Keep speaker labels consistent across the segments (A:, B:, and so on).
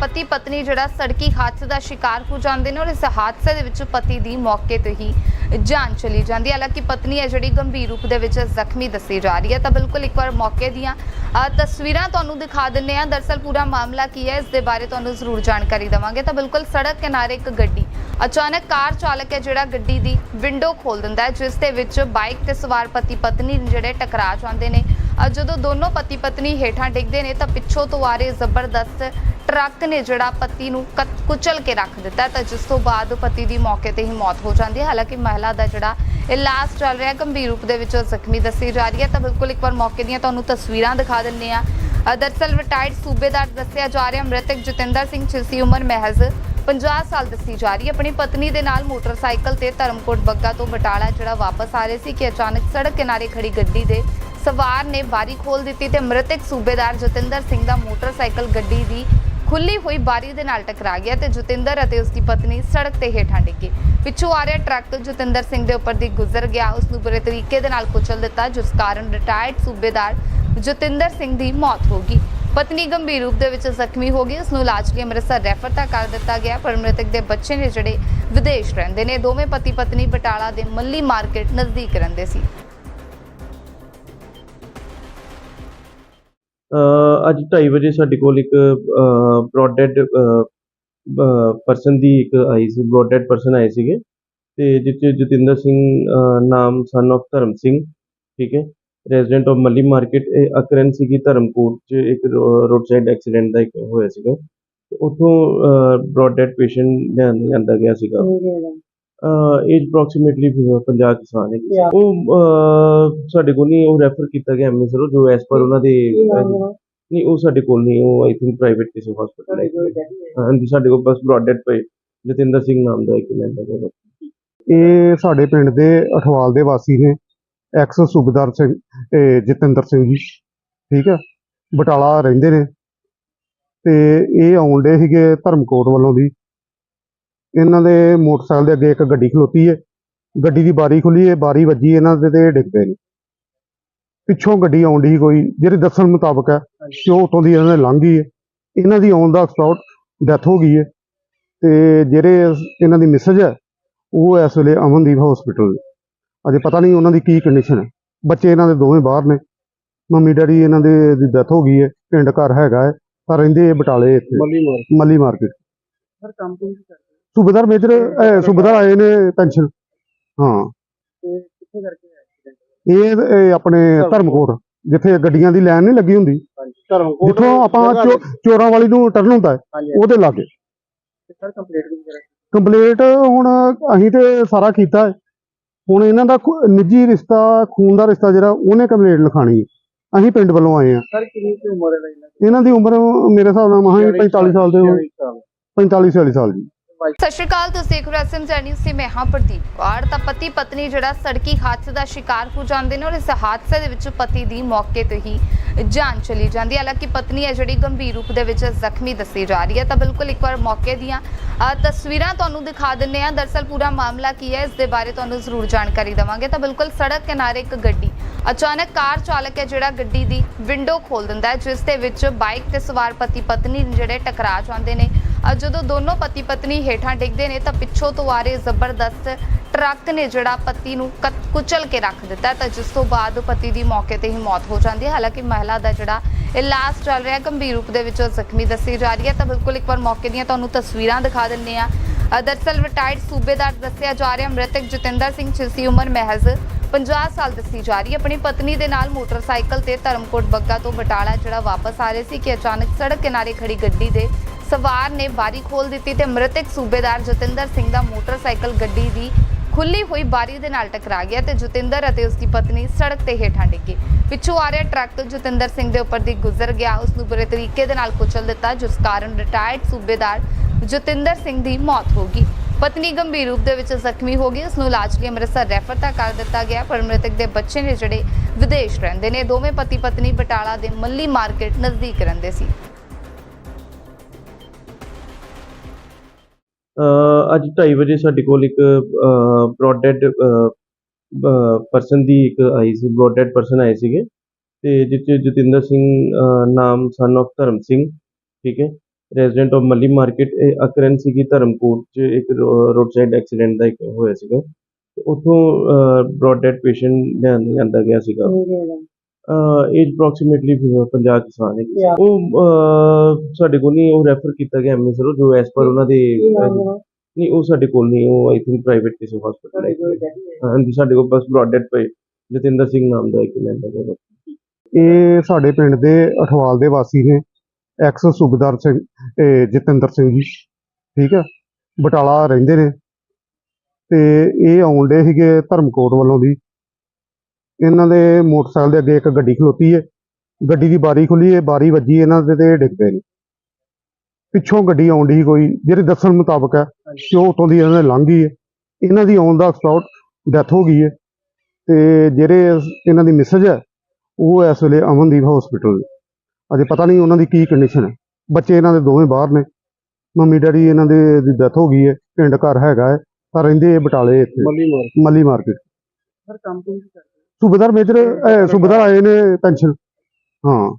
A: ਪਤੀ ਪਤਨੀ ਜਿਹੜਾ ਸੜਕੀ ਹਾਦਸੇ ਦਾ ਸ਼ਿਕਾਰ ਹੋ ਜਾਂਦੇ ਨੇ ਔਰ ਇਸ ਹਾਦਸੇ ਦੇ ਵਿੱਚ ਪਤੀ ਦੀ ਮੌਕੇ ਤੇ ਹੀ ਜਾਨ ਚਲੀ ਜਾਂਦੀ ਹੈ। ਹਾਲਾਂਕਿ ਪਤਨੀ ਹੈ ਜਿਹੜੀ ਗੰਭੀਰ ਰੂਪ ਦੇ ਵਿੱਚ ਜ਼ਖਮੀ ਦੱਸੀ ਜਾ ਰਹੀ ਹੈ। ਤਾਂ ਬਿਲਕੁਲ ਇੱਕ ਵਾਰ ਮੌਕੇ ਦੀਆਂ ਤਸਵੀਰਾਂ ਤੁਹਾਨੂੰ ਦਿਖਾ ਦਿੰਨੇ ਆ ਦਰਸਲ ਪੂਰਾ ਮਾਮਲਾ ਕੀ ਹੈ, ਇਸ ਦੇ ਬਾਰੇ ਤੁਹਾਨੂੰ ਜ਼ਰੂਰ ਜਾਣਕਾਰੀ ਦੇਵਾਂਗੇ। ਤਾਂ ਬਿਲਕੁਲ ਸੜਕ ਕਿਨਾਰੇ ਇੱਕ ਗੱਡੀ ਅਚਾਨਕ ਕਾਰ ਚਾਲਕ ਹੈ ਜਿਹੜਾ ਗੱਡੀ ਦੀ ਵਿੰਡੋ ਖੋਲ ਦਿੰਦਾ ਹੈ ਜਿਸ ਦੇ ਵਿੱਚ ਬਾਈਕ ਤੇ ਸਵਾਰ ਪਤੀ ਪਤਨੀ ਜਿਹੜੇ ਟਕਰਾ ਜਾਂਦੇ ਨੇ। ਜਦੋਂ ਦੋਨੋਂ ਪਤੀ ਪਤਨੀ ਹੇਠਾਂ ਡਿੱਗਦੇ ਨੇ ਤਾਂ ਪਿੱਛੋਂ ਤੋਂ ਆ ਰਹੇ ਜ਼ਬਰਦਸਤ ਟਰੱਕ ਨੇ ਜਿਹੜਾ ਪਤੀ ਨੂੰ ਕਤ- ਕੁਚਲ ਕੇ ਰੱਖ ਦਿੱਤਾ ਤਾਂ ਜਿਸ ਤੋਂ ਬਾਅਦ ਪਤੀ ਦੀ ਮੌਕੇ ਤੇ ਹੀ ਮੌਤ ਹੋ ਜਾਂਦੀ ਹੈ। ਹਾਲਾਂਕਿ ਮਹਿਲਾ ਦਾ ਜਿਹੜਾ ਇਲਾਜ ਚੱਲ ਰਿਹਾ ਗੰਭੀਰ ਰੂਪ ਦੇ ਵਿੱਚ ਜ਼ਖਮੀ ਦੱਸੀ ਜਾ ਰਹੀ ਹੈ। ਤਾਂ ਬਿਲਕੁਲ ਇੱਕ ਵਾਰ ਮੌਕੇ ਦੀਆਂ ਤੁਹਾਨੂੰ ਤਸਵੀਰਾਂ ਦਿਖਾ ਦਿੰਨੇ ਆ ਅ, ਦਰਅਸਲ ਰਿਟਾਇਰਡ ਸੂਬੇਦਾਰ ਦੱਸਿਆ ਜਾ ਰਿਹਾ ਮ੍ਰਿਤਕ ਜਤਿੰਦਰ ਸਿੰਘ ਜਿਸਦੀ ਉਮਰ ਮਹਿਜ਼ 50 ਸਾਲ ਦੱਸੀ ਜਾ ਰਹੀ ਹੈ। ਆਪਣੀ ਪਤਨੀ ਦੇ ਨਾਲ ਮੋਟਰਸਾਈਕਲ ਤੇ ਧਰਮਕੋਟ ਬੱਗਾ ਤੋਂ ਬਟਾਲਾ ਜਿਹੜਾ ਵਾਪਸ ਆ ਰਹੇ ਸੀ ਕਿ ਅਚਾਨਕ ਸੜਕ ਕਿਨਾਰੇ ਖੜੀ ਗੱਡੀ ਦੇ ਸਵਾਰ ਨੇ ਬਾਰੀ ਖੋਲ ਦਿੱਤੀ ਤੇ ਮ੍ਰਿਤਕ ਸੂਬੇਦਾਰ ਜਤਿੰਦਰ ਸਿੰਘ ਦਾ ਮੋਟਰਸਾਈਕਲ ਗੱਡੀ ਦੀ ਖੁੱਲੀ ਹੋਈ ਬਾਰੀ ਦੇ ਨਾਲ ਟਕਰਾ ਗਿਆ ਤੇ ਜਤਿੰਦਰ ਅਤੇ ਉਸ ਦੀ ਪਤਨੀ ਸੜਕ ਤੇ ਹੇਠਾਂ ਡਿੱਗੇ। ਪਿੱਛੋਂ ਆ ਰਿਹਾ ਟਰੱਕ ਜਤਿੰਦਰ ਸਿੰਘ ਦੇ ਉੱਪਰ ਦੀ ਗੁਜ਼ਰ ਗਿਆ। ਉਸ ਨੂੰ ਬੁਰੇ ਤਰੀਕੇ ਦੇ ਨਾਲ ਕੁਚਲ ਦਿੱਤਾ, ਜਿਸ ਕਾਰਨ ਰਿਟਾਇਰਡ ਸੂਬੇਦਾਰ ਜਤਿੰਦਰ ਸਿੰਘ ਦੀ ਮੌਤ ਹੋ ਗਈ। ਪਤਨੀ ਗੰਭੀਰ ਰੂਪ ਦੇ ਵਿੱਚ ਜ਼ਖਮੀ ਹੋ ਗਈ। ਉਸ ਨੂੰ ਇਲਾਜ ਲਈ ਅੰਮ੍ਰਿਤਸਰ ਰੈਫਰ ਤਾਂ ਕਰ ਦਿੱਤਾ ਗਿਆ, ਪਰ ਮ੍ਰਿਤਕ ਦੇ ਬੱਚੇ ਨੇ ਜਿਹੜੇ ਵਿਦੇਸ਼ ਰਹਿੰਦੇ ਨੇ, ਦੋਵੇਂ ਪਤੀ ਪਤਨੀ ਬਟਾਲਾ ਦੇ ਮੱਲੀ ਮਾਰਕੀਟ ਨਜ਼ਦੀਕ ਰਹਿੰਦੇ ਸੀ।
B: ਅੱਜ 2:30 ਵਜੇ ਸਾਡੇ ਕੋਲ ਇੱਕ ਬ੍ਰੌਡਡ ਪਰਸਨ ਦੀ ਇੱਕ ਆਈ ਸੀ ਬ੍ਰੌਡਡ ਪਰਸਨ ਆਏ ਸੀਗੇ। ਤੇ ਜਿੱਥੇ ਜਤਿੰਦਰ ਸਿੰਘ ਨਾਮ ਸਨ of ਧਰਮ ਸਿੰਘ, ਠੀਕ ਹੈ। ਰੈਜ਼ੀਡੈਂਟ ਆਫ ਮੱਲੀ ਮਾਰਕੀਟ ਇਹ ਅਕਰਨ ਸੀਗੀ ਧਰਮਕੋਟ ਚ ਇੱਕ ਰੋਡ ਸਾਈਡ ਐਕਸੀਡੈਂਟ ਦਾ ਇੱਕ ਹੋਇਆ ਸੀਗਾ। ਤੇ ਉੱਥੋਂ ਬ੍ਰੌਡਡ ਪੇਸ਼ੈਂਟ ਲਿਆਂਦਾ ਗਿਆ ਸੀਗਾ। ਏਜ ਅਪਰੋਕਸੀਮੇਟਲੀ 50 ਕੁ ਸਾਲ ਹੈ ਉਹ ਅਹ, ਸਾਡੇ ਕੋਲ ਨਹੀਂ ਉਹ ਰੈਫਰ ਕੀਤਾ ਗਿਆ ਐਮਐਸਰੋ ਜੋ ਐਸ ਪਰ ਉਹਨਾਂ ਦੇ ਨਹੀਂ ਉਹ ਸਾਡੇ ਕੋਲ ਨਹੀਂ ਉਹ ਆਈ ਥਿੰਕ ਪ੍ਰਾਈਵੇਟ ਕਿਸੇ ਹਸਪੀਟਲ ਹੈ। ਹਾਂਜੀ ਸਾਡੇ ਕੋਲ ਬਸ ਬ੍ਰੌਡਡ ਪਏ। ਜਤਿੰਦਰ ਸਿੰਘ ਨਾਮ ਦਾ ਇੱਕ ਲੈਂਦਾ ਗਿਆ।
C: ਇਹ ਸਾਡੇ ਪਿੰਡ ਦੇ ਅਠਵਾਲ ਦੇ ਵਾਸੀ ਨੇ ਐਕਸ ਸੂਬੇਦਾਰ ਸਿੰਘ। ਇਹ ਜਤਿੰਦਰ ਸਿੰਘ ਜੀ ਠੀਕ ਹੈ ਬਟਾਲਾ ਰਹਿੰਦੇ ਨੇ। ਤੇ ਇਹ ਆਉਂਦੇ ਸੀਗੇ ਧਰਮਕੋਟ ਵੱਲੋਂ ਦੀ ਇਹਨਾਂ ਦੇ ਮੋਟਰਸਾਈਕਲ ਦੇ ਅੱਗੇ ਇੱਕ ਗੱਡੀ ਖਲੋਤੀ ਹੈ ਗੱਡੀ ਦੀ ਬਾਰੀ ਖੁੱਲੀ ਹੈ ਬਾਰੀ ਵੱਜੀ ਇਹਨਾਂ ਦੇ ਤੇ ਡਿੱਗ ਪਏ ਨੇ। ਪਿੱਛੋਂ ਗੱਡੀ ਆਉਂਦੀ ਸੀ ਕੋਈ ਜਿਹੜੇ ਦੱਸਣ ਮੁਤਾਬਕ ਹੈ ਕਿ ਉਹ ਉਤੋਂ ਦੀ ਇਹਨਾਂ ਨੇ ਲੰਘ ਗਈ ਹੈ ਇਹਨਾਂ ਦੀ ਆਉਣ ਦਾ ਸਪੌਟ ਡੈਥ ਹੋ ਗਈ ਹੈ ਤੇ ਜਿਹੜੇ ਇਹਨਾਂ ਦੀ ਮਿਸਜ ਹੈ ਉਹ ਇਸ ਵੇਲੇ ਅਮਨਦੀਪ ਹਸਪੀਟਲ ਅਜੇ ਪਤਾ ਨਹੀਂ ਉਹਨਾਂ ਦੀ ਕੀ ਕੰਡੀਸ਼ਨ ਹੈ ਬੱਚੇ ਇਹਨਾਂ ਦੇ ਦੋਵੇਂ ਬਾਹਰ ਨੇ। ਮੰਮੀ ਡੈਡੀ ਇਹਨਾਂ ਦੇ ਦੀ ਡੈਥ ਹੋ ਗਈ ਹੈ ਪਿੰਡ ਘਰ ਹੈਗਾ ਹੈ ਪਰ ਰਹਿੰਦੇ ਇਹ ਬਟਾਲੇ ਇੱਥੇ।
B: ਮੱਲੀ ਮਾਰ
C: ਮੱਲੀ ਮਾਰਕੀਟ।
B: ਸਰ ਕੰਮ ਕੋਈ ਕਰਦੇ
C: ਸੂਬੇਦਾਰ ਮੇਜਰ ਅਹ, ਸੂਬੇਦਾਰ ਆਏ ਨੇ ਪੈਨਸ਼ਨ। ਹਾਂ।
B: ਤੇ ਕਿੱਥੇ ਕਰਕੇ ਐਕਸੀਡੈਂਟ
C: ਇਹ ਆਪਣੇ ਧਰਮਕੋਟ। ਜਿੱਥੇ ਗੱਡੀਆਂ ਦੀ ਲਾਈਨ ਨਹੀਂ ਲੱਗੀ ਹੁੰਦੀ।
B: ਧਰਮਕੋਟ
C: ਜਿੱਥੋਂ ਆਪਾਂ ਚੋ- ਚੋਰਾਂ ਵਾਲੀ ਨੂੰ ਟਰਨ ਹੁੰਦਾ ਉਹਦੇ ਲਾਗੇ।
B: ਸਰ ਕੰਪਲੀਟ ਵੀ ਕਰਾ
C: ਕੰਪਲੀਟ ਹੁਣ ਅਸੀਂ ਤੇ ਸਾਰਾ ਕੀਤਾ ਹੈ। ਹੁਣ ਇਹਨਾਂ ਦਾ ਨਿੱਜੀ ਰਿਸ਼ਤਾ ਖੂਨ ਦਾ ਰਿਸ਼ਤਾ ਜਿਹੜਾ ਉਹਨੇ ਕੰਪਲੀਟ ਲਿਖਾਣੀ ਹੈ। ਅਸੀਂ ਪਿੰਡ ਵੱਲੋਂ ਆਏ ਆ
B: ਸਰ ਕਿੰਨੀ ਕੁ ਉਮਰ ਹੈ ਇਹਨਾਂ ਦੀ?
C: ਇਹਨਾਂ ਦੀ ਉਮਰ ਮੇਰੇ ਹਿਸਾਬ ਨਾਲ ਮਹਾਂ 45 ਸਾਲ ਦੇ ਹੋਣ। 45 46 ਸਾਲ ਜੀ
A: ਸਤਿ ਸ਼੍ਰੀ ਅਕਾਲ, ਤੁਸੀਂ ਦੇਖ ਰਹੇ ਹੋ ਐਸਐਮ ਜੈਨੀ ਸੀ ਮੈਂ ਹਾਂ ਪ੍ਰਦੀਪ ਕੌਰ। ਤਾਂ ਪਤੀ ਪਤਨੀ ਜਿਹੜਾ ਸੜਕੀ ਹਾਦਸੇ ਦਾ ਸ਼ਿਕਾਰ ਹੋ ਜਾਂਦੇ ਨੇ ਔਰ ਇਸ ਹਾਦਸੇ ਦੇ ਵਿੱਚ ਪਤੀ ਦੀ ਮੌਕੇ ਤੇ ਹੀ ਜਾਨ ਚਲੀ ਜਾਂਦੀ ਹੈ। ਹਾਲਾਂਕਿ ਪਤਨੀ ਹੈ ਜਿਹੜੀ ਗੰਭੀਰ ਰੂਪ ਦੇ ਵਿੱਚ ਜ਼ਖਮੀ ਦੱਸੀ ਜਾ ਰਹੀ ਹੈ। ਤਾਂ ਬਿਲਕੁਲ ਇੱਕ ਵਾਰ ਮੌਕੇ ਦੀਆਂ ਤਸਵੀਰਾਂ ਤੁਹਾਨੂੰ ਦਿਖਾ ਦਿੰਨੇ ਆ ਦਰਸਲ ਪੂਰਾ ਮਾਮਲਾ ਕੀ ਹੈ, ਇਸ ਦੇ ਬਾਰੇ ਤੁਹਾਨੂੰ ਜ਼ਰੂਰ ਜਾਣਕਾਰੀ ਦੇਵਾਂਗੇ। ਤਾਂ ਬਿਲਕੁਲ ਸੜਕ ਕਿਨਾਰੇ ਇੱਕ ਗੱਡੀ, ਅਚਾਨਕ ਕਾਰ ਚਾਲਕ ਹੈ ਜਿਹੜਾ ਗੱਡੀ ਦੀ ਵਿੰਡੋ ਖੋਲ ਦਿੰਦਾ ਹੈ, ਜਿਸ ਦੇ ਵਿੱਚ ਬਾਈਕ ਤੇ ਸਵਾਰ ਪਤੀ ਪਤਨੀ ਜਿਹੜੇ ਟਕਰਾ ਜਾਂਦੇ ਨੇ। ਜਦੋਂ ਦੋਨੋਂ ਪਤੀ ਪਤਨੀ ਹੇਠਾਂ ਡਿੱਗਦੇ ਨੇ ਤਾਂ ਪਿੱਛੋਂ ਤੋਂ ਆ ਰਹੇ ਜ਼ਬਰਦਸਤ ਟਰੱਕ ਨੇ ਜਿਹੜਾ ਪਤੀ ਨੂੰ ਕੁਚਲ ਕੇ ਰੱਖ ਦਿੱਤਾ ਤਾਂ ਜਿਸ ਤੋਂ ਬਾਅਦ ਪਤੀ ਦੀ ਮੌਕੇ ਤੇ ਹੀ ਮੌਤ ਹੋ ਜਾਂਦੀ ਹੈ। ਹਾਲਾਂਕਿ ਮਹਿਲਾ ਦਾ ਜਿਹੜਾ ਇਲਾਜ ਚੱਲ ਰਿਹਾ ਗੰਭੀਰ ਰੂਪ ਦੇ ਵਿੱਚ ਜ਼ਖਮੀ ਦੱਸੀ ਜਾ ਰਹੀ ਹੈ। ਤਾਂ ਬਿਲਕੁਲ ਇੱਕ ਵਾਰ ਮੌਕੇ ਦੀਆਂ ਤੁਹਾਨੂੰ ਤਸਵੀਰਾਂ ਦਿਖਾ ਦਿੰਨੇ ਆ ਅ, ਦਰਅਸਲ ਰਿਟਾਇਰਡ ਸੂਬੇਦਾਰ ਦੱਸਿਆ ਜਾ ਰਿਹਾ ਮ੍ਰਿਤਕ ਜਤਿੰਦਰ ਸਿੰਘ ਜਿਸਦੀ ਉਮਰ ਮਹਿਜ਼ 50 ਸਾਲ ਦੱਸੀ ਜਾ ਰਹੀ ਹੈ। ਆਪਣੀ ਪਤਨੀ ਦੇ ਨਾਲ ਮੋਟਰਸਾਈਕਲ ਤੇ ਧਰਮਕੋਟ ਬੱਗਾ ਤੋਂ ਬਟਾਲਾ ਜਿਹੜਾ ਵਾਪਸ ਆ ਰਹੇ ਸੀ ਕਿ ਅਚਾਨਕ ਸੜਕ ਕਿਨਾਰੇ ਖੜੀ ਗੱਡੀ ਦੇ ਸਵਾਰ ਨੇ ਬਾਰੀ ਖੋਲ ਦਿੱਤੀ ਤੇ ਮ੍ਰਿਤਕ ਸੂਬੇਦਾਰ ਜਤਿੰਦਰ ਸਿੰਘ ਦਾ ਮੋਟਰਸਾਈਕਲ ਗੱਡੀ ਦੀ ਖੁੱਲੀ ਹੋਈ ਬਾਰੀ ਦੇ ਨਾਲ ਟਕਰਾ ਗਿਆ ਤੇ ਜਤਿੰਦਰ ਅਤੇ ਉਸ ਦੀ ਪਤਨੀ ਸੜਕ ਤੇ ਹੇਠਾਂ ਡਿੱਗੇ ਪਿੱਛੋਂ ਆ ਰਿਹਾ ਟਰੱਕ, ਜਤਿੰਦਰ ਸਿੰਘ ਦੇ ਉੱਪਰ ਦੀ ਗੁਜ਼ਰ ਗਿਆ। ਉਸ ਨੂੰ ਬੁਰੇ ਤਰੀਕੇ ਦੇ ਨਾਲ ਕੁਚਲ ਦਿੱਤਾ, ਜਿਸ ਕਾਰਨ ਰਿਟਾਇਰਡ ਸੂਬੇਦਾਰ ਜਤਿੰਦਰ ਸਿੰਘ ਦੀ ਮੌਤ ਹੋ ਗਈ। ਪਤਨੀ ਗੰਭੀਰ ਰੂਪ ਦੇ ਵਿੱਚ ਜ਼ਖਮੀ ਹੋ ਗਈ। ਉਸ ਨੂੰ ਇਲਾਜ ਲਈ ਅੰਮ੍ਰਿਤਸਰ ਰੈਫਰ ਤਾਂ ਕਰ ਦਿੱਤਾ ਗਿਆ, ਪਰ ਮ੍ਰਿਤਕ ਦੇ ਬੱਚੇ ਨੇ ਜਿਹੜੇ ਵਿਦੇਸ਼ ਰਹਿੰਦੇ ਨੇ, ਦੋਵੇਂ ਪਤੀ ਪਤਨੀ ਬਟਾਲਾ ਦੇ ਮੱਲੀ ਮਾਰਕੀਟ ਨਜ਼ਦੀਕ ਰਹਿੰਦੇ ਸੀ।
B: ਅੱਜ 2:30 ਵਜੇ ਸਾਡੇ ਕੋਲ ਇੱਕ ਬ੍ਰੌਡਡ ਪਰਸਨ ਦੀ ਇੱਕ ਆਈ ਸੀ ਬ੍ਰੌਡਡ ਪਰਸਨ ਆਏ ਸੀਗੇ। ਤੇ ਜਿੱਥੇ ਜਤਿੰਦਰ ਸਿੰਘ ਅਹ, ਨਾਮ ਸਨ of ਧਰਮ ਸਿੰਘ ਠੀਕ ਹੈ? ਰੈਜ਼ੀਡੈਂਟ ਆਫ ਮੱਲੀ ਮਾਰਕੀਟ ਇਹ ਅਕਰੈਂਸ ਸੀਗੀ ਧਰਮਕੋਟ 'ਚ ਇੱਕ ਰੋਡ ਸਾਈਡ ਐਕਸੀਡੈਂਟ ਦਾ ਇੱਕ ਹੋਇਆ ਸੀਗਾ। ਤੇ ਉੱਥੋਂ ਬ੍ਰੌਡ ਪੇਸ਼ੈਂਟ ਲਿਆਂਦਾ ਗਿਆ ਸੀਗਾ। ਏਜ ਅਪਰੋਕਸੀਮੇਟਲੀ 50 ਕੁ ਸਾਲ ਹੈ ਉਹ ਅਹ, ਸਾਡੇ ਕੋਲ ਨਹੀਂ ਉਹ ਰੈਫਰ ਕੀਤਾ ਗਿਆ ਐਮਐਸਆਰ ਜੋ ਐਸ ਪਰ ਉਹਨਾਂ ਦੇ ਨਹੀਂ ਉਹ ਸਾਡੇ ਕੋਲ ਨਹੀਂ ਉਹ ਆਈ ਥਿੰਕ ਪ੍ਰਾਈਵੇਟ ਕਿਸੇ ਹਸਪੀਟਲ ਹੈ। ਹਾਂਜੀ ਸਾਡੇ ਕੋਲ ਬਸ ਬ੍ਰੌਡ ਡੈਡ ਪਏ ਜਤਿੰਦਰ ਸਿੰਘ ਨਾਮ ਦਾ ਇੱਕ ਲੈਂਦਾ ਗਿਆ
C: ਇਹ ਸਾਡੇ ਪਿੰਡ ਦੇ ਅਠਵਾਲ ਦੇ ਵਾਸੀ ਨੇ ਐਕਸ ਸੂਬੇਦਾਰ ਸਿੰਘ ਇਹ ਜਤਿੰਦਰ ਸਿੰਘ ਜੀ ਠੀਕ ਹੈ ਬਟਾਲਾ ਰਹਿੰਦੇ ਨੇ। ਤੇ ਇਹ ਆਉਂਦੇ ਸੀਗੇ ਧਰਮਕੋਟ ਵੱਲੋਂ ਦੀ ਇਹਨਾਂ ਦੇ ਮੋਟਰਸਾਈਕਲ ਦੇ ਅੱਗੇ ਇੱਕ ਗੱਡੀ ਖਲੋਤੀ ਹੈ। ਗੱਡੀ ਦੀ ਬਾਰੀ ਖੁੱਲੀ ਹੈ ਬਾਰੀ ਵੱਜੀ ਇਹਨਾਂ ਦੇ ਤੇ ਡਿੱਗ ਪਏ ਨੇ। ਪਿੱਛੋਂ ਗੱਡੀ ਆਉਂਦੀ ਸੀ ਕੋਈ ਜਿਹੜੇ ਦੱਸਣ ਮੁਤਾਬਕ ਹੈ ਕਿ ਉਹ ਉਤੋਂ ਦੀ ਇਹਨਾਂ ਨੇ ਲੰਘ ਗਈ ਹੈ। ਇਹਨਾਂ ਦੀ ਆਉਣ ਦਾ ਸਪੌਟ ਡੈਥ ਹੋ ਗਈ ਹੈ ਤੇ ਜਿਹੜੇ ਇਹਨਾਂ ਦੀ ਮਿਸਜ ਹੈ ਉਹ ਇਸ ਵੇਲੇ ਅਮਨਦੀਪ ਹਸਪੀਟਲ ਅਜੇ ਪਤਾ ਨਹੀਂ ਉਹਨਾਂ ਦੀ ਕੀ ਕੰਡੀਸ਼ਨ ਹੈ। ਬੱਚੇ ਇਹਨਾਂ ਦੇ ਦੋਵੇਂ ਬਾਹਰ ਨੇ। ਮੰਮੀ ਡੈਡੀ ਇਹਨਾਂ ਦੇ ਦੀ ਡੈਥ ਹੋ ਗਈ ਹੈ। ਪਿੰਡ ਘਰ ਹੈਗਾ ਹੈ। ਪਰ ਰਹਿੰਦੇ ਇਹ ਬਟਾਲੇ ਇੱਥੇ। ਮੱਲੀ ਮਾਰਕੀਟ।
D: ਸਰ ਕੰਮ ਕੋਈ ਕਰਦੇ?
C: ਸੂਬੇਦਾਰ ਮੇਜਰ ਅਹ, ਸੂਬੇਦਾਰ ਆਏ ਨੇ ਪੈਨਸ਼ਨ ਹਾਂ।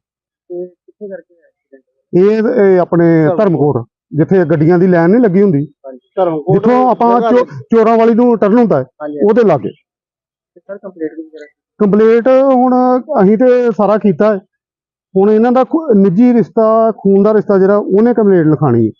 D: ਤੇ ਕਿੱਥੇ ਕਰਕੇ ਐਕਸੀਡੈਂਟ
C: ਇਹ ਇਹ ਆਪਣੇ ਧਰਮਕੋਟ। ਜਿੱਥੇ ਗੱਡੀਆਂ ਦੀ ਲਾਈਨ ਨਹੀਂ ਲੱਗੀ ਹੁੰਦੀ।
D: ਹਾਂਜੀ ਧਰਮਕੋਟ
C: ਜਿੱਥੋਂ ਆਪਾਂ ਚੋ- ਚੋਰਾਂ ਵਾਲੀ ਨੂੰ ਟਰਨ ਹੁੰਦਾ ਹੈ
D: ਹਾਂਜੀ
C: ਉਹਦੇ ਲਾਗੇ।
D: ਸਰ ਕੰਪਲੀਟ ਵੀ ਕਰਾ
C: ਕੰਪਲੀਟ ਹੁਣ ਅਸੀਂ ਤੇ ਸਾਰਾ ਕੀਤਾ ਹੈ। ਹੁਣ ਇਹਨਾਂ ਦਾ ਖੁ- ਨਿੱਜੀ ਰਿਸ਼ਤਾ ਖੂਨ ਦਾ ਰਿਸ਼ਤਾ ਜਿਹੜਾ ਉਹਨੇ ਕੰਪਲੀਟ ਲਿਖਾਣੀ ਹੈ।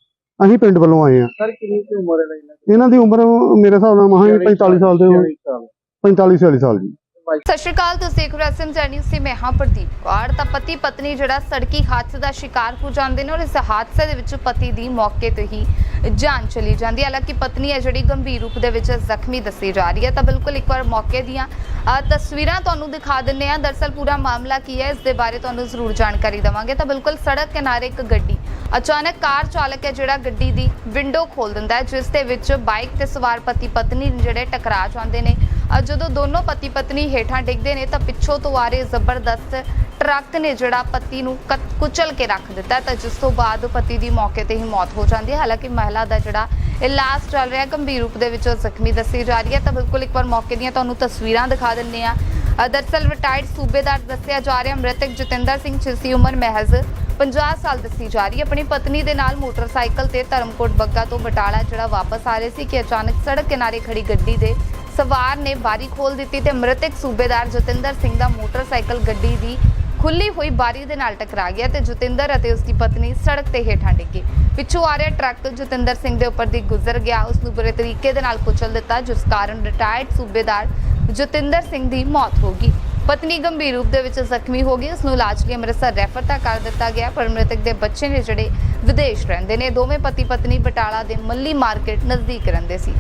C: ਅਸੀਂ ਪਿੰਡ ਵੱਲੋਂ ਆਏ ਆ
D: ਸਰ ਕਿੰਨੀ ਕੁ ਉਮਰ ਹੈ ਇਹਨਾਂ ਦੀ?
C: ਇਹਨਾਂ ਦੀ ਉਮਰ ਮੇਰੇ ਹਿਸਾਬ ਨਾਲ ਮਹਾਂ 45 ਸਾਲ ਦੇ ਹੋਣ।
D: 40 ਸਾਲ।
C: 45 46 ਸਾਲ ਜੀ।
A: ਸਤਿ ਸ਼੍ਰੀ ਅਕਾਲ, ਤੁਸੀਂ ਦੇਖ ਰਹੇ ਹੋ ਐਸਐਮ ਤੇ ਮੈਂ ਹਾਂ ਪ੍ਰਦੀਪ ਕੌਰ। ਤਾਂ ਪਤੀ ਪਤਨੀ ਜਿਹੜਾ ਸੜਕੀ ਹਾਦਸੇ ਦਾ ਸ਼ਿਕਾਰ ਹੋ ਜਾਂਦੇ ਨੇ ਔਰ ਇਸ ਹਾਦਸੇ ਦੇ ਵਿੱਚ ਪਤੀ ਦੀ ਮੌਕੇ ਤੇ ਹੀ ਜਾਨ ਚਲੀ ਜਾਂਦੀ ਹੈ। ਹਾਲਾਂਕਿ ਪਤਨੀ ਹੈ ਜਿਹੜੀ ਗੰਭੀਰ ਰੂਪ ਦੇ ਵਿੱਚ ਜ਼ਖਮੀ ਦੱਸੀ ਜਾ ਰਹੀ ਹੈ। ਤਾਂ ਬਿਲਕੁਲ ਇੱਕ ਵਾਰ ਮੌਕੇ ਦੀਆਂ ਤਸਵੀਰਾਂ ਤੁਹਾਨੂੰ ਦਿਖਾ ਦਿੰਨੇ ਆ ਦਰਸਲ ਪੂਰਾ ਮਾਮਲਾ ਕੀ ਹੈ, ਇਸ ਦੇ ਬਾਰੇ ਤੁਹਾਨੂੰ ਜ਼ਰੂਰ ਜਾਣਕਾਰੀ ਦੇਵਾਂਗੇ। ਤਾਂ ਬਿਲਕੁਲ ਸੜਕ ਕਿਨਾਰੇ ਇੱਕ ਗੱਡੀ, ਅਚਾਨਕ ਕਾਰ ਚਾਲਕ ਹੈ ਜਿਹੜਾ ਗੱਡੀ ਦੀ ਵਿੰਡੋ ਖੋਲ ਦਿੰਦਾ ਹੈ, ਜਿਸ ਦੇ ਵਿੱਚ ਬਾਈਕ ਤੇ ਸਵਾਰ ਪਤੀ ਪਤਨੀ ਜਿਹੜੇ ਟਕਰਾ ਜਾਂਦੇ ਨੇ। ਅ, ਜਦੋਂ ਦੋਨੋਂ ਪਤੀ ਪਤਨੀ ਹੇਠਾਂ ਡਿੱਗਦੇ ਨੇ ਤਾਂ ਪਿੱਛੋਂ ਤੋਂ ਆ ਰਹੇ ਜ਼ਬਰਦਸਤ ਟਰੱਕ ਨੇ ਜਿਹੜਾ ਪਤੀ ਨੂੰ ਕਤ- ਕੁਚਲ ਕੇ ਰੱਖ ਦਿੱਤਾ ਤਾਂ ਜਿਸ ਤੋਂ ਬਾਅਦ ਪਤੀ ਦੀ ਮੌਕੇ ਤੇ ਹੀ ਮੌਤ ਹੋ ਜਾਂਦੀ ਹੈ। ਹਾਲਾਂਕਿ ਮਹਿਲਾ ਦਾ ਜਿਹੜਾ ਇਲਾਜ ਚੱਲ ਰਿਹਾ ਗੰਭੀਰ ਰੂਪ ਦੇ ਵਿੱਚ ਜ਼ਖਮੀ ਦੱਸੀ ਜਾ ਰਹੀ ਹੈ। ਤਾਂ ਬਿਲਕੁਲ ਇੱਕ ਵਾਰ ਮੌਕੇ ਦੀਆਂ ਤੁਹਾਨੂੰ ਤਸਵੀਰਾਂ ਦਿਖਾ ਦਿੰਨੇ ਆ ਅ, ਦਰਅਸਲ ਰਿਟਾਇਰਡ ਸੂਬੇਦਾਰ ਦੱਸਿਆ ਜਾ ਰਿਹਾ ਮ੍ਰਿਤਕ ਜਤਿੰਦਰ ਸਿੰਘ ਜਿਸਦੀ ਉਮਰ ਮਹਿਜ਼ 50 ਸਾਲ ਦੱਸੀ ਜਾ ਰਹੀ ਹੈ। ਆਪਣੀ ਪਤਨੀ ਦੇ ਨਾਲ ਮੋਟਰਸਾਈਕਲ ਤੇ ਧਰਮਕੋਟ ਬੱਗਾ ਤੋਂ ਬਟਾਲਾ ਜਿਹੜਾ ਵਾਪਸ ਆ ਰਹੇ ਸੀ ਕਿ ਅਚਾਨਕ ਸੜਕ ਕਿਨਾਰੇ ਖੜੀ ਗੱਡੀ ਦੇ ਸਵਾਰ ਨੇ ਬਾਰੀ ਖੋਲ ਦਿੱਤੀ ਤੇ ਮ੍ਰਿਤਕ ਸੂਬੇਦਾਰ ਜਤਿੰਦਰ ਸਿੰਘ ਦਾ ਮੋਟਰਸਾਈਕਲ ਗੱਡੀ ਦੀ ਖੁੱਲੀ ਹੋਈ ਬਾਰੀ ਦੇ ਨਾਲ ਟਕਰਾ ਗਿਆ ਤੇ ਜਤਿੰਦਰ ਅਤੇ ਉਸ ਦੀ ਪਤਨੀ ਸੜਕ ਤੇ ਹੇਠਾਂ ਡਿੱਗੇ ਪਿੱਛੋਂ ਆ ਰਿਹਾ ਟਰੱਕ, ਜਤਿੰਦਰ ਸਿੰਘ ਦੇ ਉੱਪਰ ਦੀ ਗੁਜ਼ਰ ਗਿਆ। ਉਸ ਨੂੰ ਬੁਰੇ ਤਰੀਕੇ ਦੇ ਨਾਲ ਕੁਚਲ ਦਿੱਤਾ, ਜਿਸ ਕਾਰਨ ਰਿਟਾਇਰਡ ਸੂਬੇਦਾਰ ਜਤਿੰਦਰ ਸਿੰਘ ਦੀ ਮੌਤ ਹੋ ਗਈ। ਪਤਨੀ ਗੰਭੀਰ ਰੂਪ ਦੇ ਵਿੱਚ ਜ਼ਖਮੀ ਹੋ ਗਈ। ਉਸ ਨੂੰ ਇਲਾਜ ਲਈ ਅੰਮ੍ਰਿਤਸਰ ਰੈਫਰ ਤਾਂ ਕਰ ਦਿੱਤਾ ਗਿਆ, ਪਰ ਮ੍ਰਿਤਕ ਦੇ ਬੱਚੇ ਨੇ ਜਿਹੜੇ ਵਿਦੇਸ਼ ਰਹਿੰਦੇ ਨੇ, ਦੋਵੇਂ ਪਤੀ ਪਤਨੀ ਬਟਾਲਾ ਦੇ ਮੱਲੀ ਮਾਰਕੀਟ ਨਜ਼ਦੀਕ ਰਹਿੰਦੇ ਸੀ।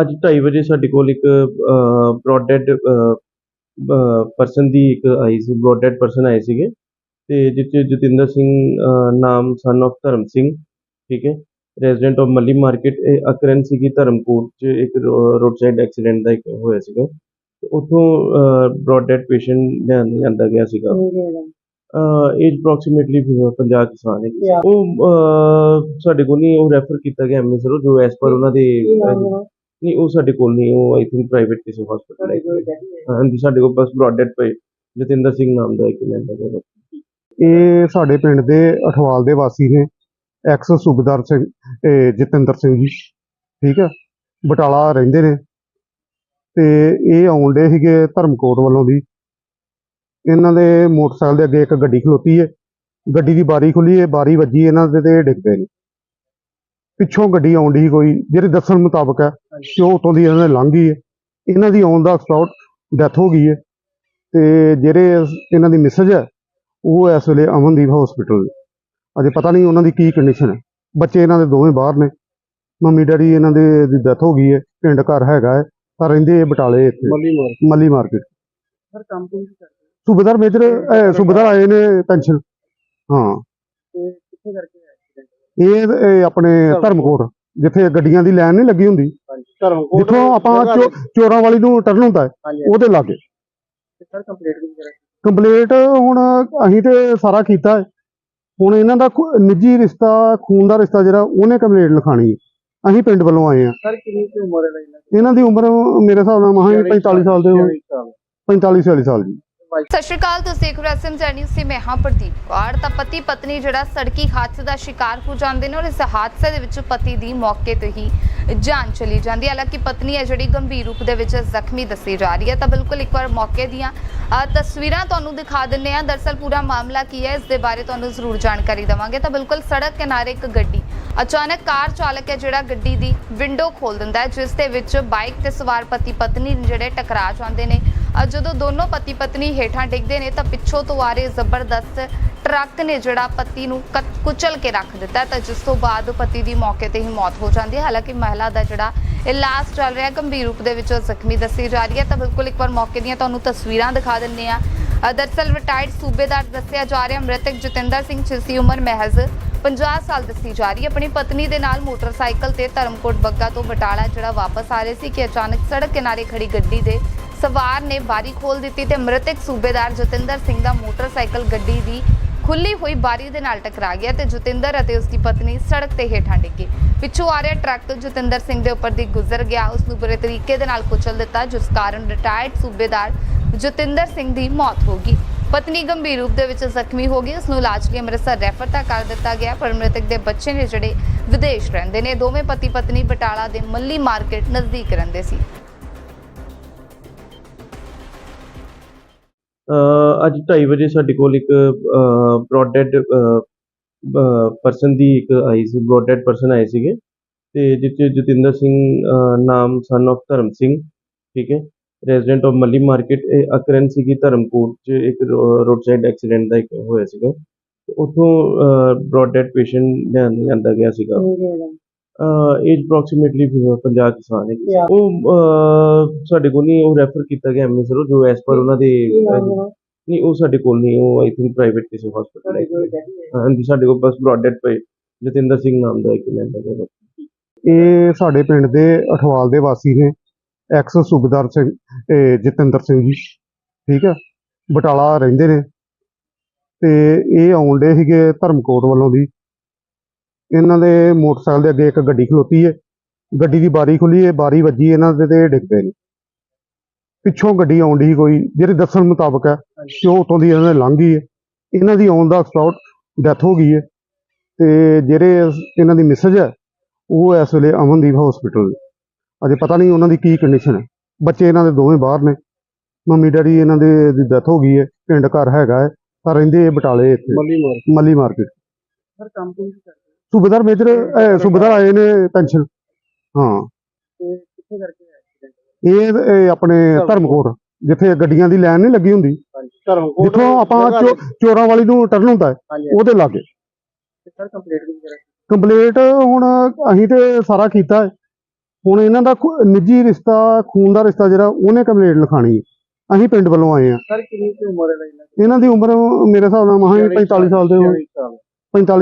B: ਅੱਜ 2:30 ਵਜੇ ਸਾਡੇ ਕੋਲ ਇੱਕ ਬ੍ਰੌਡ ਪਰਸਨ ਦੀ ਇੱਕ ਆਈ ਸੀ ਬ੍ਰੌਡ ਪਰਸਨ ਆਏ ਸੀਗੇ। ਤੇ ਜਿੱਥੇ ਜਤਿੰਦਰ ਸਿੰਘ ਅਹ, ਨਾਮ ਸਨ of ਧਰਮ ਸਿੰਘ ਠੀਕ ਹੈ? ਰੈਜ਼ੀਡੈਂਟ ਆਫ ਮੱਲੀ ਮਾਰਕੀਟ ਇਹ ਅਕਰਨ ਸੀਗੀ ਧਰਮਕੋਟ 'ਚ ਇੱਕ ਰੋਡ ਸਾਈਡ ਐਕਸੀਡੈਂਟ ਦਾ ਇੱਕ ਹੋਇਆ ਸੀਗਾ। ਤੇ ਉੱਥੋਂ ਬ੍ਰੌਡ ਡੈਡ ਪੇਸ਼ੈਂਟ ਲਿਆਂਦਾ ਗਿਆ ਸੀਗਾ। ਏਜ ਅਪਰੋਕਸੀਮੇਟਲੀ 50 ਕੁ ਸਾਲ ਹੈ. ਉਹ ਅਹ, ਸਾਡੇ ਕੋਲ ਨਹੀਂ ਉਹ ਰੈਫਰ ਕੀਤਾ ਗਿਆ ਐਮਐਸਆਰ ਜੋ ਐਸ ਪਰ ਉਹਨਾਂ ਦੇ ਨਹੀਂ ਉਹ ਸਾਡੇ ਕੋਲ ਨਹੀਂ ਉਹ ਆਈ ਥਿੰਕ ਪ੍ਰਾਈਵੇਟ ਕਿਸੇ ਹਸਪੀਟਲ ਹੈ। ਹਾਂਜੀ ਸਾਡੇ ਕੋਲ ਬਸ ਬ੍ਰੌਡ ਡੈਡ ਪਏ ਜਤਿੰਦਰ ਸਿੰਘ ਨਾਮ ਦਾ ਇੱਕ ਲੈਂਦਾ ਗਿਆ
C: ਇਹ ਸਾਡੇ ਪਿੰਡ ਦੇ ਅਠਵਾਲ ਦੇ ਵਾਸੀ ਨੇ ਐਕਸ ਸੂਬੇਦਾਰ ਸਿੰਘ ਇਹ ਜਤਿੰਦਰ ਸਿੰਘ ਜੀ ਠੀਕ ਹੈ ਬਟਾਲਾ ਰਹਿੰਦੇ ਨੇ। ਤੇ ਇਹ ਆਉਂਦੇ ਸੀਗੇ ਧਰਮਕੋਟ ਵੱਲੋਂ ਦੀ। ਇਹਨਾਂ ਦੇ ਮੋਟਰਸਾਈਕਲ ਦੇ ਅੱਗੇ ਇੱਕ ਗੱਡੀ ਖਲੋਤੀ ਹੈ ਗੱਡੀ ਦੀ ਬਾਰੀ ਖੁੱਲੀ ਹੈ ਬਾਰੀ ਵੱਜੀ ਇਹਨਾਂ ਦੇ ਤੇ ਡਿੱਗ ਪਏ ਨੇ। ਪਿੱਛੋਂ ਗੱਡੀ ਆਉਂਦੀ ਸੀ ਕੋਈ ਜਿਹੜੇ ਦੱਸਣ ਮੁਤਾਬਕ ਹੈ ਕਿ ਉਹ ਉਤੋਂ ਦੀ ਇਹਨਾਂ ਨੇ ਲੰਘ ਗਈ ਹੈ ਇਹਨਾਂ ਦੀ ਆਉਣ ਦਾ ਸਪੌਟ ਡੈਥ ਹੋ ਗਈ ਹੈ ਤੇ ਜਿਹੜੇ ਇਹਨਾਂ ਦੀ ਮਿਸਜ ਹੈ ਉਹ ਇਸ ਵੇਲੇ ਅਮਨਦੀਪ ਹਸਪੀਟਲ ਅਜੇ ਪਤਾ ਨਹੀਂ ਉਹਨਾਂ ਦੀ ਕੀ ਕੰਡੀਸ਼ਨ ਹੈ। ਬੱਚੇ ਇਹਨਾਂ ਦੇ ਦੋਵੇਂ ਬਾਹਰ ਨੇ। ਮੰਮੀ ਡੈਡੀ ਇਹਨਾਂ ਦੇ ਦੀ ਡੈਥ ਹੋ ਗਈ ਹੈ ਪਿੰਡ ਘਰ ਹੈਗਾ ਹੈ ਪਰ ਰਹਿੰਦੇ ਇਹ ਬਟਾਲੇ ਇੱਥੇ।
D: ਮੱਲੀ ਮਾਰ
C: ਮੱਲੀ ਮਾਰਕੀਟ।
D: ਸਰ ਕੰਮ ਕੋਈ ਕਰਦੇ
C: ਸੂਬੇਦਾਰ ਮੇਜਰ ਅਹ, ਸੂਬੇਦਾਰ ਆਏ ਨੇ ਪੈਨਸ਼ਨ। ਹਾਂ।
D: ਤੇ ਕਿੱਥੇ ਕਰਕੇ ਐਕਸੀਡੈਂਟ
C: ਇਹ ਇਹ ਆਪਣੇ ਧਰਮਕੋਟ। ਜਿੱਥੇ ਗੱਡੀਆਂ ਦੀ ਲਾਈਨ ਨਹੀਂ ਲੱਗੀ ਹੁੰਦੀ।
D: ਹਾਂਜੀ।
C: ਜਿੱਥੋਂ ਆਪਾਂ ਚੋ- ਚੋਰਾਂ ਵਾਲੀ ਨੂੰ ਟਰਨ ਹੁੰਦਾ ਹੈ
D: ਹਾਂਜੀ
C: ਉਹਦੇ ਲਾਗੇ।
D: ਸਰ ਕੰਪਲੀਟ ਵੀ ਕਰਾ
C: ਕੰਪਲੀਟ ਹੁਣ ਅਸੀਂ ਤੇ ਸਾਰਾ ਕੀਤਾ ਹੈ। ਹੁਣ ਇਹਨਾਂ ਦਾ ਖੁ- ਨਿੱਜੀ ਰਿਸ਼ਤਾ ਖੂਨ ਦਾ ਰਿਸ਼ਤਾ ਜਿਹੜਾ ਉਹਨੇ ਕੰਪਲੀਟ ਲਿਖਾਣੀ ਹੈ। ਅਸੀਂ ਪਿੰਡ ਵੱਲੋਂ ਆਏ ਆ
D: ਸਰ ਕਿੰਨੀ ਕੁ ਉਮਰ ਹੈ ਇਹਨਾਂ ਦੀ?
C: ਇਹਨਾਂ ਦੀ ਉਮਰ ਮੇਰੇ ਹਿਸਾਬ ਨਾਲ ਮਹਾਂ 45 ਸਾਲ ਦੇ ਹੋਣ।
D: 40 ਸਾਲ।
C: 45 46 ਸਾਲ ਜੀ
A: ਸਤਿ ਸ਼੍ਰੀ ਅਕਾਲ ਤੁਸੀਂ ਦੇਖ ਰਹੇ ਹੋ ਐਸਐਮ ਚੈਨਲ ਸੀ ਮੈਂ ਹਾਂ ਪ੍ਰਦੀਪ ਕੌਰ। ਤਾਂ ਪਤੀ ਪਤਨੀ ਜਿਹੜਾ ਸੜਕੀ ਹਾਦਸੇ ਦਾ ਸ਼ਿਕਾਰ ਹੋ ਜਾਂਦੇ ਨੇ ਔਰ ਇਸ ਹਾਦਸੇ ਦੇ ਵਿੱਚ ਪਤੀ ਦੀ ਮੌਕੇ ਤੇ ਹੀ ਜਾਨ ਚਲੀ ਜਾਂਦੀ ਹੈ। ਹਾਲਾਂਕਿ ਪਤਨੀ ਹੈ ਜਿਹੜੀ ਗੰਭੀਰ ਰੂਪ ਦੇ ਵਿੱਚ ਜ਼ਖਮੀ ਦੱਸੀ ਜਾ ਰਹੀ ਹੈ। ਤਾਂ ਬਿਲਕੁਲ ਇੱਕ ਵਾਰ ਮੌਕੇ ਦੀਆਂ ਅ, ਤਸਵੀਰਾਂ ਤੁਹਾਨੂੰ ਦਿਖਾ ਦਿੰਨੇ ਆ ਦਰਸਲ ਪੂਰਾ ਮਾਮਲਾ ਕੀ ਹੈ ਇਸ ਦੇ ਬਾਰੇ ਤੁਹਾਨੂੰ ਜ਼ਰੂਰ ਜਾਣਕਾਰੀ ਦੇਵਾਂਗੇ। ਤਾਂ ਬਿਲਕੁਲ ਸੜਕ ਕਿਨਾਰੇ ਇੱਕ ਗੱਡੀ ਅਚਾਨਕ ਕਾਰ ਚਾਲਕ ਹੈ ਜਿਹੜਾ ਗੱਡੀ ਦੀ ਵਿੰਡੋ ਖੋਲ ਦਿੰਦਾ ਹੈ ਜਿਸ ਦੇ ਵਿੱਚ ਬਾਈਕ ਤੇ ਸਵਾਰ ਪਤੀ ਪਤਨੀ ਜਿਹੜੇ ਟਕਰਾ ਜਾਂਦੇ ਨੇ। ਜਦੋਂ ਦੋਨੋਂ ਪਤੀ ਪਤਨੀ ਹੇਠਾਂ ਡਿੱਗਦੇ ਨੇ ਤਾਂ ਪਿੱਛੋਂ ਤੋਂ ਆ ਰਹੇ ਜ਼ਬਰਦਸਤ ਟਰੱਕ ਨੇ ਜਿਹੜਾ ਪਤੀ ਨੂੰ ਕੁਚਲ ਕੇ ਰੱਖ ਦਿੱਤਾ ਤਾਂ ਜਿਸ ਤੋਂ ਬਾਅਦ ਪਤੀ ਦੀ ਮੌਕੇ ਤੇ ਹੀ ਮੌਤ ਹੋ ਜਾਂਦੀ ਹੈ। ਹਾਲਾਂਕਿ ਮਹਿਲਾ ਦਾ ਜਿਹੜਾ ਇਲਾਜ ਚੱਲ ਰਿਹਾ ਗੰਭੀਰ ਰੂਪ ਦੇ ਵਿੱਚ ਜ਼ਖਮੀ ਦੱਸੀ ਜਾ ਰਹੀ ਹੈ। ਤਾਂ ਬਿਲਕੁਲ ਇੱਕ ਵਾਰ ਮੌਕੇ ਦੀਆਂ ਤੁਹਾਨੂੰ ਤਸਵੀਰਾਂ ਦਿਖਾ ਦਿੰਨੇ ਆ ਅ, ਦਰਅਸਲ ਰਿਟਾਇਰਡ ਸੂਬੇਦਾਰ ਦੱਸਿਆ ਜਾ ਰਿਹਾ ਮ੍ਰਿਤਕ ਜਤਿੰਦਰ ਸਿੰਘ ਜਿਸ ਦੀ ਉਮਰ ਮਹਿਜ਼ 50 ਸਾਲ ਦੱਸੀ ਜਾ ਰਹੀ ਹੈ। ਆਪਣੀ ਪਤਨੀ ਦੇ ਨਾਲ ਮੋਟਰਸਾਈਕਲ ਤੇ ਧਰਮਕੋਟ ਬੱਗਾ ਤੋਂ ਬਟਾਲਾ ਜਿਹੜਾ ਵਾਪਸ ਆ ਰਹੇ ਸੀ ਕਿ ਅਚਾਨਕ ਸੜਕ ਕਿਨਾਰੇ ਖੜੀ ਗੱਡੀ ਦੇ ਸਵਾਰ ਨੇ ਬਾਰੀ ਖੋਲ ਦਿੱਤੀ ਤੇ ਮ੍ਰਿਤਕ ਸੂਬੇਦਾਰ ਜਤਿੰਦਰ ਸਿੰਘ ਦਾ ਮੋਟਰਸਾਈਕਲ ਗੱਡੀ ਦੀ ਖੁੱਲੀ ਹੋਈ ਬਾਰੀ ਦੇ ਨਾਲ ਟਕਰਾ ਗਿਆ ਤੇ ਜਤਿੰਦਰ ਅਤੇ ਉਸ ਦੀ ਪਤਨੀ ਸੜਕ ਤੇ ਹੇਠਾਂ ਡਿੱਗੇ ਪਿੱਛੋਂ ਆ ਰਿਹਾ ਟਰੱਕ ਜਤਿੰਦਰ ਸਿੰਘ ਦੇ ਉੱਪਰ ਦੀ ਗੁਜ਼ਰ ਗਿਆ। ਉਸ ਨੂੰ ਬੁਰੇ ਤਰੀਕੇ ਦੇ ਨਾਲ ਕੁਚਲ ਦਿੱਤਾ, ਜਿਸ ਕਾਰਨ ਰਿਟਾਇਰਡ ਸੂਬੇਦਾਰ ਜਤਿੰਦਰ ਸਿੰਘ ਦੀ ਮੌਤ ਹੋ ਗਈ। ਪਤਨੀ ਗੰਭੀਰ ਰੂਪ ਦੇ ਵਿੱਚ ਜ਼ਖਮੀ ਹੋ ਗਈ। ਉਸ ਨੂੰ ਇਲਾਜ ਲਈ ਅੰਮ੍ਰਿਤਸਰ ਰੈਫਰ ਤਾਂ ਕਰ ਦਿੱਤਾ ਗਿਆ, ਪਰ ਮ੍ਰਿਤਕ ਦੇ ਬੱਚੇ ਨੇ ਜਿਹੜੇ ਵਿਦੇਸ਼ ਰਹਿੰਦੇ ਨੇ, ਦੋਵੇਂ ਪਤੀ ਪਤਨੀ ਬਟਾਲਾ ਦੇ ਮੱਲੀ ਮਾਰਕੀਟ ਨਜ਼ਦੀਕ ਰਹਿੰਦੇ ਸੀ।
B: ਅੱਜ 2:30 ਵਜੇ ਸਾਡੇ ਕੋਲ ਇੱਕ ਬ੍ਰੌਡਡ ਪਰਸਨ ਦੀ ਇੱਕ ਆਈ ਸੀ ਬ੍ਰੌਡਡ ਪਰਸਨ ਆਏ ਸੀਗੇ। ਤੇ ਜਿੱਥੇ ਜਤਿੰਦਰ ਸਿੰਘ ਨਾਮ ਸਨ of ਧਰਮ ਸਿੰਘ, ਠੀਕ ਹੈ? ਰੈਜ਼ੀਡੈਂਟ ਆਫ ਮੱਲੀ ਮਾਰਕੀਟ ਇਹ ਅਕਰਨ ਸੀਗੀ ਧਰਮਕੋਟ 'ਚ ਇੱਕ ਰੋਡ ਸਾਈਡ ਐਕਸੀਡੈਂਟ ਦਾ ਇੱਕ ਹੋਇਆ ਸੀਗਾ। ਤੇ ਉੱਥੋਂ ਬ੍ਰੌਡਡ ਪੇਸ਼ੈਂਟ ਲਿਆਂਦਾ ਗਿਆ ਸੀਗਾ। ਏਜ ਅਪਰੋਕਸੀਮੇਟਲੀ 50 ਕੁ ਸਾਲ ਹੈ ਉਹ ਅਹ, ਸਾਡੇ ਕੋਲ ਨਹੀਂ ਉਹ ਰੈਫਰ ਕੀਤਾ ਗਿਆ ਐਮਐਸਆਰ ਜੋ ਐਸ ਪਰ ਉਹਨਾਂ ਦੇ ਨਹੀਂ ਉਹ ਸਾਡੇ ਕੋਲ ਨਹੀਂ ਉਹ ਆਈ ਥਿੰਕ ਪ੍ਰਾਈਵੇਟ ਕਿਸੇ ਹਸਪੀਟਲ ਹੈ। ਹਾਂਜੀ ਸਾਡੇ ਕੋਲ ਬਸ ਬ੍ਰੌਡਡ ਪਏ। ਜਤਿੰਦਰ ਸਿੰਘ ਨਾਮ ਦਾ ਇੱਕ ਲੈਂਦਾ ਗਿਆ
C: ਇਹ ਸਾਡੇ ਪਿੰਡ ਦੇ ਅਠਵਾਲ ਦੇ ਵਾਸੀ ਨੇ ਐਕਸ ਸੂਬੇਦਾਰ ਸਿੰਘ ਇਹ ਜਤਿੰਦਰ ਸਿੰਘ ਜੀ। ਠੀਕ ਹੈ? ਬਟਾਲਾ ਰਹਿੰਦੇ ਨੇ। ਤੇ ਇਹ ਆਉਂਦੇ ਸੀਗੇ ਧਰਮਕੋਟ ਵੱਲੋਂ ਦੀ। ਇਹਨਾਂ ਦੇ ਮੋਟਰਸਾਈਕਲ ਦੇ ਅੱਗੇ ਇੱਕ ਗੱਡੀ ਖਲੋਤੀ ਹੈ। ਗੱਡੀ ਦੀ ਬਾਰੀ ਖੁੱਲੀ ਹੈ ਬਾਰੀ ਵੱਜੀ ਇਹਨਾਂ ਦੇ ਤੇ ਡਿੱਗ ਪਏ ਨੇ। ਪਿੱਛੋਂ ਗੱਡੀ ਆਉਂਦੀ ਕੋਈ ਜਿਹੜੇ ਦੱਸਣ ਮੁਤਾਬਕ ਹੈ ਕਿ ਉਹ ਉਤੋਂ ਦੀ ਇਹਨਾਂ ਨੇ ਲੰਘ ਗਈ ਹੈ। ਇਹਨਾਂ ਦੀ ਆਉਣ ਦਾ ਸਪੌਟ ਡੈਥ ਹੋ ਗਈ ਹੈ ਤੇ ਜਿਹੜੇ ਇਹਨਾਂ ਦੀ ਮਿਸਜ ਹੈ ਉਹ ਇਸ ਵੇਲੇ ਅਮਨਦੀਪ ਹਸਪੀਟਲ ਅਜੇ ਪਤਾ ਨਹੀਂ ਉਹਨਾਂ ਦੀ ਕੀ ਕੰਡੀਸ਼ਨ ਹੈ। ਬੱਚੇ ਇਹਨਾਂ ਦੇ ਦੋਵੇਂ ਬਾਹਰ ਨੇ। ਮੰਮੀ ਡੈਡੀ ਇਹਨਾਂ ਦੇ ਦੀ ਡੈਥ ਹੋ ਗਈ ਹੈ ਪਿੰਡ ਘਰ ਹੈਗਾ ਹੈ ਪਰ ਰਹਿੰਦੇ ਇਹ ਬਟਾਲੇ ਇੱਥੇ।
D: ਮੱਲੀ ਮਾਰ
C: ਮੱਲੀ ਮਾਰਕੀਟ।
D: ਸਰ ਕੰਮ ਕੋਈ ਨਹੀਂ ਕਰਦੇ
C: ਸੂਬੇਦਾਰ ਮੇਜਰ ਅਹ, ਸੂਬੇਦਾਰ ਆਏ ਨੇ ਪੈਨਸ਼ਨ। ਹਾਂ।
D: ਤੇ ਕਿੱਥੇ ਕਰਕੇ ਐਕਸੀਡੈਂਟ
C: ਇਹ ਇਹ ਆਪਣੇ ਧਰਮਕੋਟ। ਜਿੱਥੇ ਗੱਡੀਆਂ ਦੀ ਲਾਈਨ ਨਹੀਂ ਲੱਗੀ ਹੁੰਦੀ।
D: ਹਾਂਜੀ ਧਰਮਕੋਟ
C: ਜਿੱਥੋਂ ਆਪਾਂ ਚੋ- ਚੋਰਾਂ ਵਾਲੀ ਨੂੰ ਟਰਨ ਹੁੰਦਾ ਹੈ
D: ਹਾਂਜੀ
C: ਉਹਦੇ ਲਾਗੇ।
D: ਸਰ ਕੰਪਲੀਟ ਵੀ ਕਰਾ
C: ਕੰਪਲੀਟ ਹੁਣ ਅਸੀਂ ਤੇ ਸਾਰਾ ਕੀਤਾ ਹੈ। ਹੁਣ ਇਹਨਾਂ ਦਾ ਖੁ- ਨਿੱਜੀ ਰਿਸ਼ਤਾ ਖੂਨ ਦਾ ਰਿਸ਼ਤਾ ਜਿਹੜਾ ਉਹਨੇ ਕੰਪਲੀਟ ਲਿਖਾਣੀ ਹੈ। ਅਸੀਂ ਪਿੰਡ ਵੱਲੋਂ ਆਏ ਆ
D: ਸਰ ਕਿੰਨੀ ਕੁ ਉਮਰ ਹੈ ਇਹਨਾਂ ਦੀ?
C: ਇਹਨਾਂ ਦੀ ਉਮਰ ਮੇਰੇ ਹਿਸਾਬ ਨਾਲ ਮਹਾਂ 45 ਸਾਲ ਦੇ ਹੋਣ।
D: 40 ਸਾਲ।
C: 45